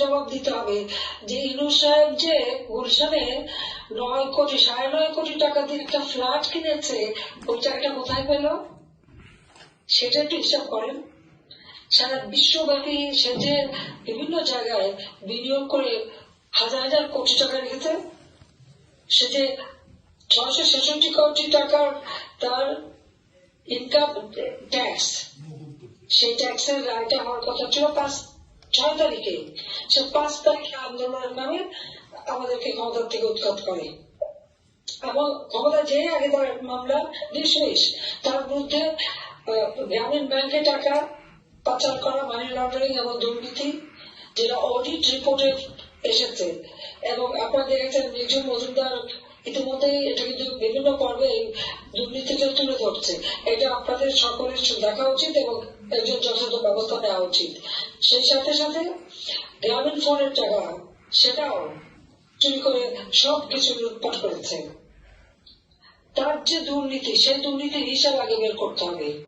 জবাব দিতে হবে যে ইনু সাহেব যে গুলশানে নয় কোটি, সাড়ে নয় কোটি টাকা দিয়ে একটা ফ্ল্যাট কিনেছে ওই টাকাটা কোথায় পেল? সেটা একটু হিসাব করেন। সারা বিশ্বব্যাপী সে যে বিভিন্ন জায়গায় বিনিয়োগ করে হাজার হাজার কোটি টাকা রেখেছে, সে যে ছয়শো ছেষট্টি কোটি টাকার তার ইনকাম ট্যাক্স সেই ট্যাক্সের রায়টা হওয়ার কথা ছিল পাঁচ ছয় তারিখে পাঁচ তারিখে আন্দোলনের নামে আমাদেরকে ক্ষমতার থেকে উৎখাত করে। এবং ক্ষমতা যে আগে মামলা নিঃশেষ তার বিরুদ্ধে গ্রামীণ ব্যাংকে টাকা পাচার করা মানি লন্ডারিং এবং দুর্নীতি, যেটা অডিট রিপোর্টে এসেছে। এবং আপনারা দেখেছেন নির্ঝুম মজুমদার ইতিমধ্যেই এটা কিন্তু বিভিন্ন পর্বে এই দুর্নীতিকে তুলে ধরছে এটা আপনাদের সকলের দেখা উচিত এবং একজন যথাযথ ব্যবস্থা নেওয়া উচিত। সেই সাথে সাথে গ্রামীণ ফোনের টাকা, সেটাও চুরি করে সবকিছু লুটপাট করেছে। তার যে দুর্নীতি, সেই দুর্নীতির হিসাব আগে বের করতে হবে।